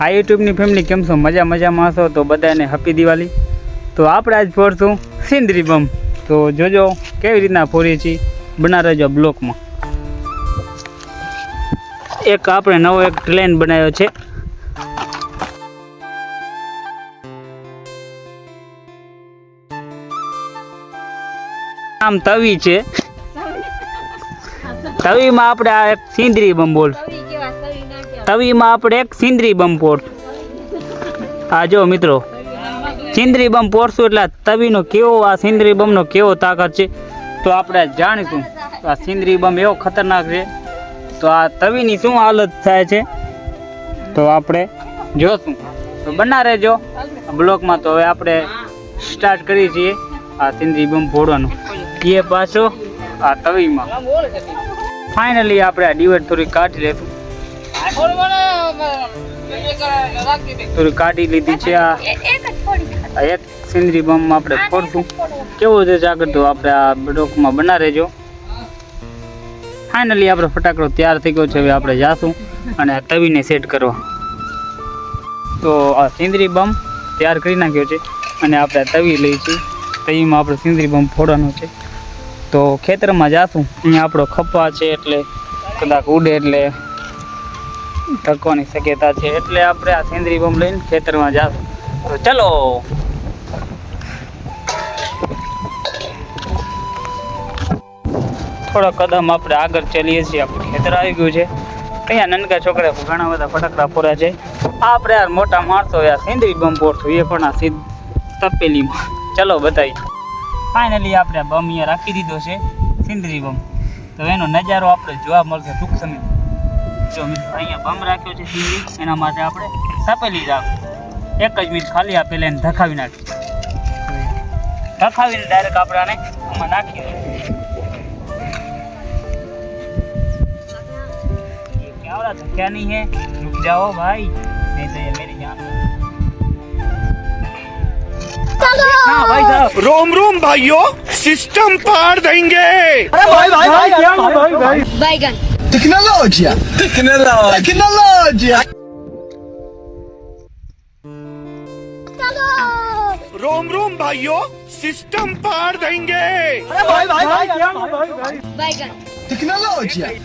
આ યુટ્યુબની ફેમિલી કેમ છો? મજા મજામાં હશો? તો બધાને હેપી દિવાળી. તો આપણે આજ ફોરશું સિંદરી બમ. તો જોજો કેવી રીતના ફોરીએ છીએ બના રહેજો બ્લોકમાં. એક આપણે નવો એક ટ્રેન બનાવ્યો છે. આમ તવી છે. તવીમાં આપણે આ એક સિંદરી બમ બોલ. તવીમાં આપણે એક સિંદરી બમ પોડશું આ જો મિત્રો, સિંદરી બમ પોરશું એટલે તવીનો કેવો, આ સિંદરી બમનો કેવો તાકાત છે, તો આપણે જાણીશું આ સિંદરી બમ એવો ખતરનાક છે. તો આ તવીની શું હાલત થાય છે? તો આપણે જોશું. તો બના રહેજો. બ્લોકમાં તો હવે આપણે સ્ટાર્ટ કરીએ છીએ આ સિંદરી બમ ફોડવાનું. એ પાછો આ તવીમાં. ફાઇનલી આપણે આ ડિવાઈડ થોડી કાઢી લેશું. થોડી કાઢી લીધી છે આ. એક સિંદરી બમ આપણે ફોડશું. કેવો છે આગળ તો? આપણે આ બ્લોકમાં બના રહેજો. ફાઇનલી આપણે ફટાકડો તૈયાર થઈ ગયો છે. હવે આપણે જાશું અને આ તવીને સેટ કરવા. તો આ સિંદરી બમ તૈયાર કરી નાખ્યો છે અને આપણે તવી લઈ છીએ તવીમાં આપણે સિંદરી બમ ફોડવાનો છે. તો ખેતરમાં જાશું. અહીંયા આપણો ખપ્પા છે એટલે કદાચ ઉડે એટલે ટકવાની શક્યતા છે એટલે આપણે આ સેન્દ્રી બોમ્બ લઈને ખેતરમાં જાશું. તો ચલો. થોડો કદમ આપણે આગળ ચાલીએ છીએ. આપણું ખેતર આવી ગયું છે. અહીંયા નાનકા છોકરા ઘણા બધા ફટાકડા ફોડ્યા છે. આપણે યાર મોટા માણસો આ સેન્દ્રી બમ ફોડશું એ પણ આ સીધ તપેલીમાં. ચલો બતાવી ફાઇનલી આપણે આ બમ અહીંયા રાખી દીધો છે. સિંદરી બમ તો એનો નજારો આપણે જોવા મળશે ટૂંક સમય જો મિત્રો અહીંયા બમ રાખ્યો છે સિંદરી એના માટે આપણે તપેલી રાખ એક જ મિનિટ ખાલી આ પહેલા એને ધખાવી નાખી ધખાવીને ડાયરેક્ટ આપણે આને આમાં નાખી દઈએ ये क्या हो रहा था क्या नहीं है रुक जाओ भाई नहीं तो ये मेरी जान हाँ भाई साहब रोम रोम भाइयों सिस्टम पार देंगे Tecnologia! Tecnologia! Tecnologia! રોમ રોમ ભાઈઓ સિસ્ટમ પાર દેંગે અરે ભાઈ ભાઈ ભાઈ ભાઈ ભાઈ ટેકનોલોજી